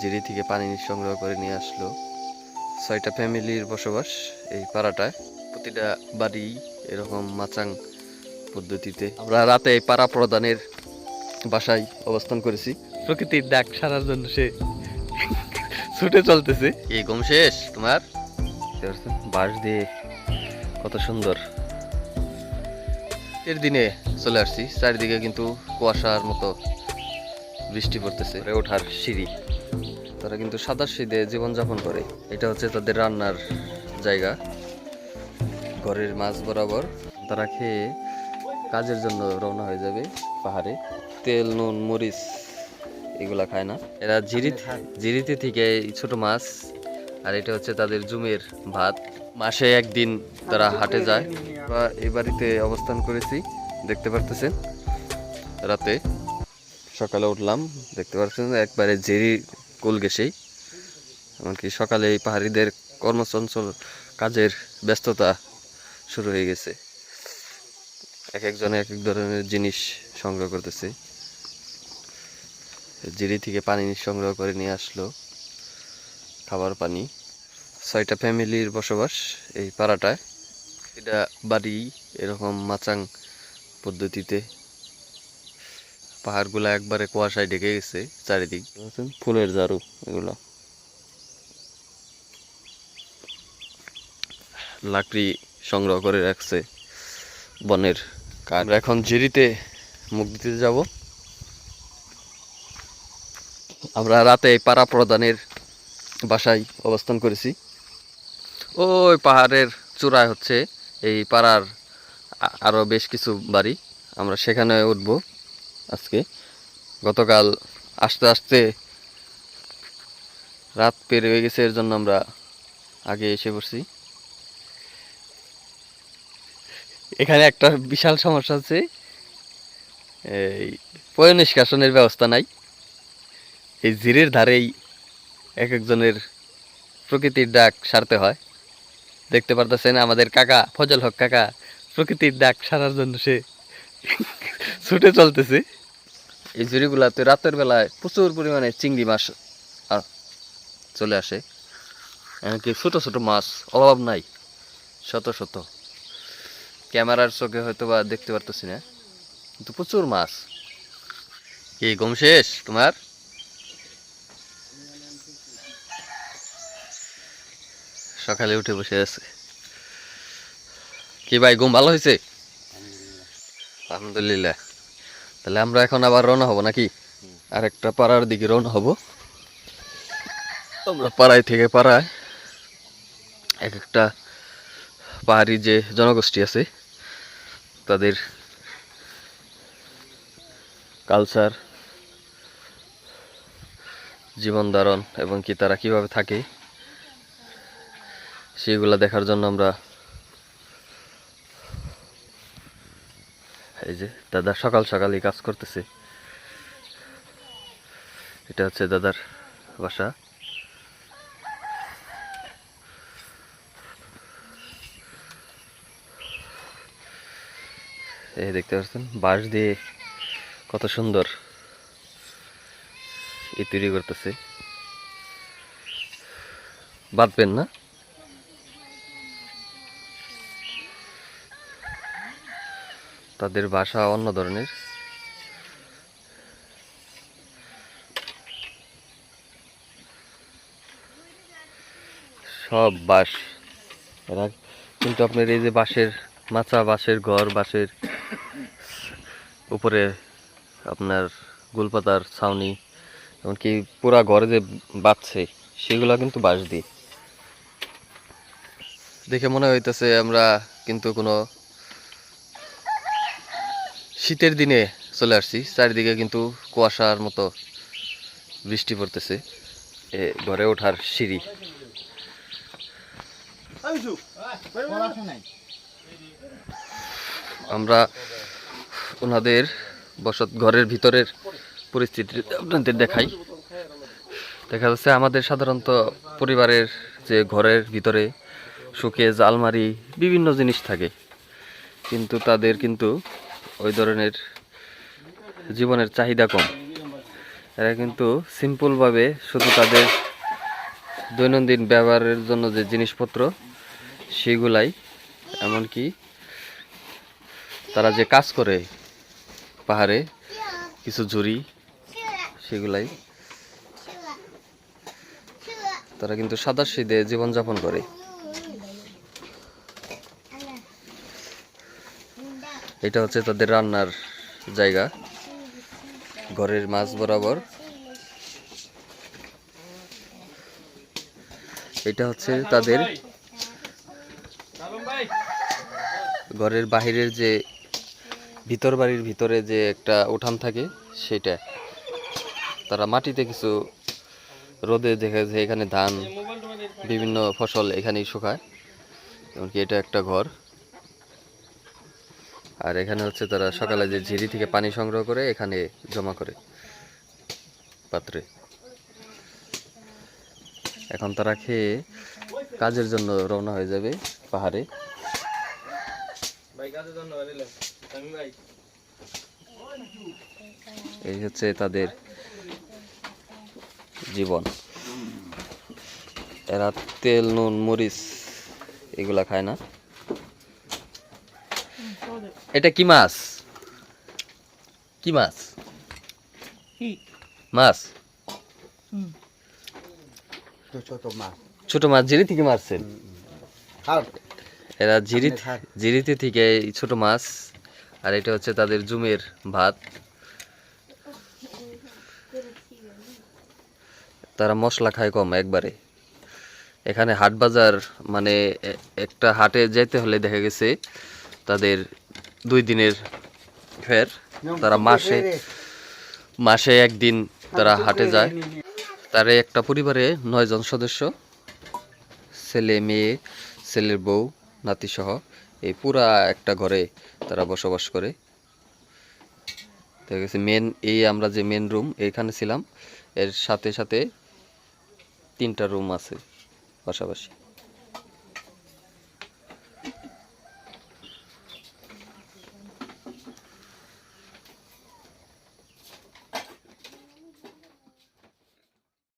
জিরি থেকে পানি সংগ্রহ করে নিয়ে আসলো। ছয়টা ফ্যামিলির বসবাস এই পাড়াটায়। প্রতিটা বাড়ি এরকম মাচাং পদ্ধতিতে। আমরা রাতে এই পাড়া প্রধানের বাসায় অবস্থান করেছি। প্রকৃতির ডাক সারার জন্য সে ছুটে চলতেছে। এই গম শেষ তোমার? বাঁশ দিয়ে কত সুন্দর। এর দিনে চলে আসছি। চারিদিকে কিন্তু কুয়াশার মতো বৃষ্টি পড়তেছে। ওঠার সিঁড়ি। তারা কিন্তু সাদা শীতে জীবনযাপন করে। এটা হচ্ছে তাদের রান্নার জায়গা। ঘরের মাছ বরাবর তারা খেয়ে কাজের জন্য রওনা হয়ে যাবে পাহাড়ে। তেল, নুন, মরিচ এগুলা খায় না। এরা জিরি জিরিতে থেকে ছোট মাছ, আর এটা হচ্ছে তাদের জুমের ভাত। মাসে একদিন তারা হাটে যায়। বা এই বাড়িতে অবস্থান করেছি, দেখতে পারতেছেন, রাতে। সকালে উঠলাম, দেখতে পাচ্ছেন একবারে জেরি কুল গেছেই এমনকি সকালে এই পাহাড়িদের কর্মচঞ্চল কাজের ব্যস্ততা শুরু হয়ে গেছে। এক একজনে এক এক ধরনের জিনিস সংগ্রহ করতেছে। জিরি থেকে পানি সংগ্রহ করে নিয়ে আসলো খাবার পানি। ছয়টা ফ্যামিলির বসবাস এই পাড়াটায়। এটা বাড়ি, এরকম মাচাং পদ্ধতিতে পাহাড়গুলো একবারে কুয়াশায় ঢেকে গেছে চারিদিক। ফুলের ঝাড়ু এগুলো। লাকড়ি সংগ্রহ করে রাখছে বনের আমরা এখন জিরিতে মুখ দিতে যাব। আমরা রাতে এই পাড়া প্রধানের বাসায় অবস্থান করেছি। ওই পাহাড়ের চূড়ায় হচ্ছে এই পাড়ার আ- আরও বেশ কিছু বাড়ি। আমরা সেখানে উঠব। আজকে। গতকাল আস্তে আস্তে রাত পের হয়ে গেছে, এর জন্য আমরা আগে এসে পড়ছি। এখানে একটা বিশাল সমস্যা আছে। এই পয় নিষ্কাশনের ব্যবস্থা নাই। এই জিরের ধারেই এক একজনের প্রকৃতির ডাক সারতে হয়। দেখতে পারতেছেন আমাদের কাকা, ফজল হক কাকা, প্রকৃতির ডাক সারার জন্য সে ছুটে চলতেছে। এই ঝুড়িগুলাতে রাতের বেলায় প্রচুর পরিমাণে চিংড়ি মাছ চলে আসে। এমনকি ছোট ছোট মাছ, অভাব নাই, শত শত। ক্যামেরার চোখে হয়তো বা দেখতে পারতেছি না, কিন্তু প্রচুর মাছ। কি গম শেষ তোমার? সকালে উঠে বসে আছে। কি ভাই, ঘুম ভালো হয়েছে? আলহামদুলিল্লাহ। তাহলে আমরা এখন আবার রওনা হব নাকি? আর একটা পাড়ার দিকে রওনা হব। আমরা পাড়ায় থেকে পাড়ায় এক একটা পাহাড়ি যে জনগোষ্ঠী আছে, তাদের কালচার জীবন ধারণ, এবং কি তারা কীভাবে থাকে, সেগুলো দেখার জন্য আমরা এই যে দাদা সকাল সকালই কাজ করতেছে। এটা হচ্ছে দাদার বাসা। এই দেখতে পাচ্ছেন, বাঁশ দিয়ে কত সুন্দর এই তৈরি করতেছে। বাঁধবেন না? তাদের বাসা অন্য ধরনের। সব এরা কিন্তু আপনার এই যে বাঁশের মাচা, বাঁশের ঘর, বাঁশের উপরে আপনার গোলপাতার ছাউনি, এমনকি পুরা ঘরে যে বাঁচছে সেগুলো কিন্তু বাঁশ দিয়ে। দেখে মনে হইতেছে আমরা কিন্তু কোনো শীতের দিনে চলে আসছি। চারিদিকে কিন্তু কুয়াশার মতো বৃষ্টি পড়তেছে। এ ঘরে ওঠার সিঁড়ি। আমরা ওনাদের বসত ঘরের ভিতরের পরিস্থিতি আপনাদের দেখাই। দেখা যাচ্ছে আমাদের সাধারণত পরিবারের যে ঘরের ভিতরে শোকেজ আলমারি, বিভিন্ন জিনিস থাকে। কিন্তু তাদের কিন্তু ওই ধরনের জীবনের চাহিদা কম। এরা কিন্তু সিম্পলভাবে শুধু তাদের দৈনন্দিন ব্যবহারের জন্য যে জিনিসপত্র, সেগুলাই, এমনকি তারা যে কাজ করে, পাহাড়ে কিছু ঝুড়ি, সেগুলাই তারা কিন্তু সাদা সিদে জীবনযাপন করে। এটা হচ্ছে তাদের রান্নার জায়গা। ঘরের মাঝ বরাবর। এটা হচ্ছে তাদের ঘরের বাহিরের যে ভিতর বাড়ির ভিতরে যে একটা উঠান থাকে, সেটা। তারা মাটিতে কিছু রোদে দেখে যে এখানে ধান, বিভিন্ন ফসল এখানেই শুকায়। এমনকি এটা একটা ঘর। আর এখানে হচ্ছে তারা সকালে যে ঝিরি থেকে পানি সংগ্রহ করে এখানে জমা করে পাত্রে। এখন তারা খেয়ে কাজের জন্য রওনা হয়ে যাবে পাহাড়ে। এই হচ্ছে তাদের জীবন। এরা তেল নুন মরিচ এগুলা খায় না। এটা কি মাছ? কি মাছ? মাছ। ছোট মাছ। ছোট জিরি থেকে মারছেন? এরা জিরি জিরিতে থেকে। ছোট মাছ আর এটা হচ্ছে তাদের জুমের ভাত। তারা মশলা খায় কম একবারে। এখানে হাট বাজার মানে একটা হাটে যেতে হলে দেখা গেছে তাদের দুই দিনের ফের, তারা মাসে মাসে একদিন তারা হাটে যায়। তার একটা পরিবারে নয়জন সদস্য, ছেলে, মেয়ে, ছেলের বউ নাতিসহ এই পুরা একটা ঘরে তারা বসবাস করে। দেখা গেছে মেন এই আমরা যে মেন রুম এইখানে ছিলাম, এর সাথে সাথে তিনটা রুম আছে পাশাপাশি।